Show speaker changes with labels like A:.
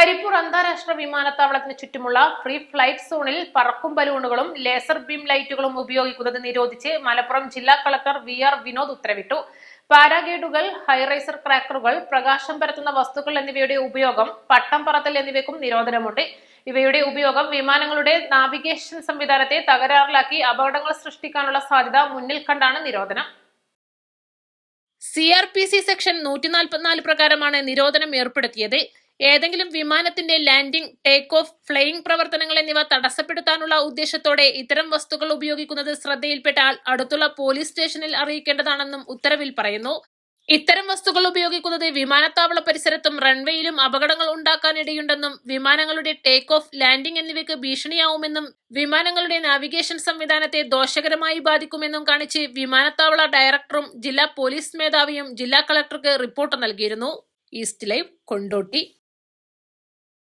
A: കരിപ്പൂർ അന്താരാഷ്ട്ര വിമാനത്താവളത്തിന് ചുറ്റുമുള്ള ഫ്രീ ഫ്ലൈറ്റ് സോണിൽ പറക്കും ബലൂണുകളും ലേസർ ബീം ലൈറ്റുകളും ഉപയോഗിക്കുന്നത് നിരോധിച്ച് മലപ്പുറം ജില്ലാ കളക്ടർ വി ആർ വിനോദ് ഉത്തരവിട്ടു. പാരാഗേഡുകൾ ഹൈറൈസർ ക്രാക്കറുകൾ പ്രകാശം പരത്തുന്ന വസ്തുക്കൾ എന്നിവയുടെ ഉപയോഗം പട്ടം പറത്തൽ എന്നിവയ്ക്കും നിരോധനമുണ്ട്. ഇവയുടെ ഉപയോഗം വിമാനങ്ങളുടെ നാവിഗേഷൻ സംവിധാനത്തെ തകരാറിലാക്കി അപകടങ്ങൾ സൃഷ്ടിക്കാനുള്ള സാധ്യത മുന്നിൽ കണ്ടാണ് നിരോധനം. C R P C section നൂറ്റി നാൽപ്പത്തിനാല് പ്രകാരമാണ് നിരോധനം ഏർപ്പെടുത്തിയത്. ഏതെങ്കിലും വിമാനത്തിന്റെ ലാൻഡിംഗ് ടേക്ക് ഓഫ് ഫ്ലൈയിംഗ് പ്രവർത്തനങ്ങൾ എന്നിവ തടസ്സപ്പെടുത്താനുള്ള ഉദ്ദേശത്തോടെ ഇത്തരം വസ്തുക്കൾ ഉപയോഗിക്കുന്നത് ശ്രദ്ധയിൽപ്പെട്ടാൽ അടുത്തുള്ള പോലീസ് സ്റ്റേഷനിൽ അറിയിക്കേണ്ടതാണെന്നും ഉത്തരവിൽ പറയുന്നു. ഇത്തരം വസ്തുക്കൾ ഉപയോഗിക്കുന്നത് വിമാനത്താവള പരിസരത്തും റൺവേയിലും അപകടങ്ങൾ ഉണ്ടാക്കാനിടയുണ്ടെന്നും വിമാനങ്ങളുടെ ടേക്ക് ഓഫ് ലാൻഡിംഗ് എന്നിവയ്ക്ക് ഭീഷണിയാവുമെന്നും വിമാനങ്ങളുടെ നാവിഗേഷൻ സംവിധാനത്തെ ദോഷകരമായി ബാധിക്കുമെന്നും കാണിച്ച് വിമാനത്താവള ഡയറക്ടറും ജില്ലാ പോലീസ് മേധാവിയും ജില്ലാ കളക്ടർക്ക് റിപ്പോർട്ട് നൽകിയിരുന്നു. East live Kondotty.